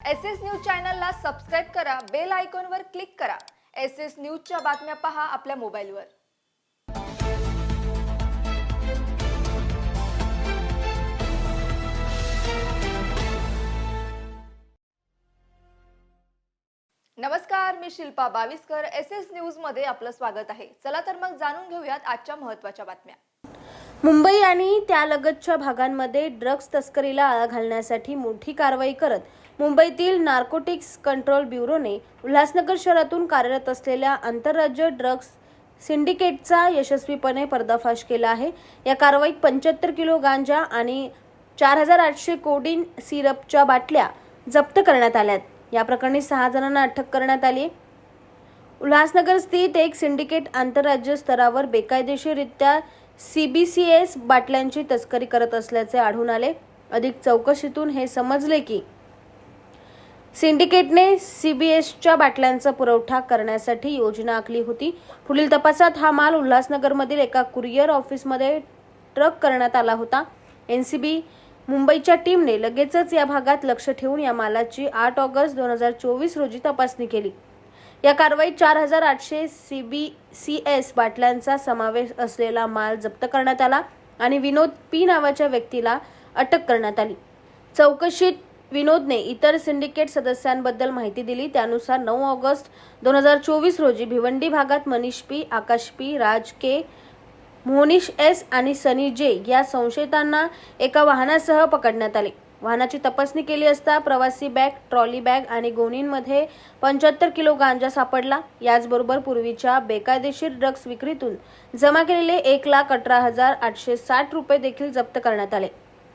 S S news चॅनलला subscribe करा bell आयकॉनवर क्लिक करा. एस एस न्यूजच्या बातम्या पहा आपल्या मोबाईलवर. नमस्कार मी शिल्पा बावीसकर. एस एस न्यूजमध्ये आपलं स्वागत आहे. चला तर मग जाणून घेऊयात आजच्या महत्त्वाच्या बातम्या. मुंबई आणि त्यालगतच्या भागांमध्ये ड्रग्ज तस्करीला आळा घालण्यासाठी मोठी कारवाई करत मुंबईतील नार्कोटिक्स कंट्रोल ब्युरोने उल्हासनगर शहरातून कार्यरत असलेल्या आंतरराज्य ड्रग्ज सिंडिकेटचा यशस्वीपणे पर्दाफाश केला आहे. या कारवाईत पंच्याहत्तर किलो गांजा आणि चार हजार आठशे कोडीन सिरपच्या बाटल्या जप्त करण्यात आल्यात. या प्रकरणी सहा जणांना अटक करण्यात आली उल्हासनगर स्थित एक सिंडिकेट आंतरराज्य स्तरावर बेकायदेशीररित्या सी बी सी एस बाटल्यांची तस्करी करत असल्याचे आढळून आले. अधिक चौकशीतून हे समजले की सिंडिकेटने सीबीएसच्या बाटल्यांचा पुरवठा करण्यासाठी योजना आखली होती. पुढील तपासात हा माल उल्हासनगरमधील एका कुरिअर ऑफिसमध्ये ट्रक करण्यात आला होता. एनसीबी मुंबईच्या टीमने लगेचच या भागात लक्ष ठेवून या मालाची आठ ऑगस्ट दोन हजार चोवीस रोजी तपासणी केली. या कारवाईत चार हजार आठशे सी बी सी एस बाटल्यांचा समावेश असलेला माल जप्त करण्यात आला आणि विनोद पी नावाच्या व्यक्तीला अटक करण्यात आली. चौकशीत विनोदने इतर सिंडिकेट सदस्यांबद्दल माहिती दिली. त्यानुसार नऊ ऑगस्ट दोन हजार चोवीस रोजी भिवंडी भागात Manish P Akash P Raj K Monish S आणि सनी जे या संशयितांना एका वाहनासह पकडण्यात आले. वाहनाची तपासणी केली असता प्रवासी बॅग ट्रॉली बॅग आणि गोणींमध्ये पंच्याहत्तर किलो गांजा सापडला. याचबरोबर पूर्वीच्या बेकायदेशीर ड्रग्ज विक्रीतून जमा केलेले एक लाख अठरा हजार आठशे साठ रुपये देखील जप्त करण्यात आले.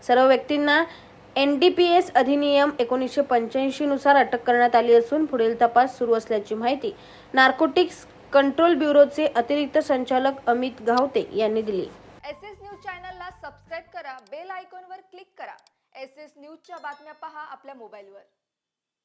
सर्व व्यक्तींना एन डी पी एस अधिनियम एकोणीसशे पंच्याऐंशीनुसार अटक करण्यात आली असून पुढील तपास सुरू असल्याची माहिती नार्कोटिक्स कंट्रोल ब्युरोचे अतिरिक्त संचालक अमित गावते यांनी दिली. एस एस न्यूज चॅनलला सबस्क्राईब करा बेल आयकॉनवर क्लिक करा. एस एस न्यूजच्या बातम्या पहा आपल्या मोबाईलवर.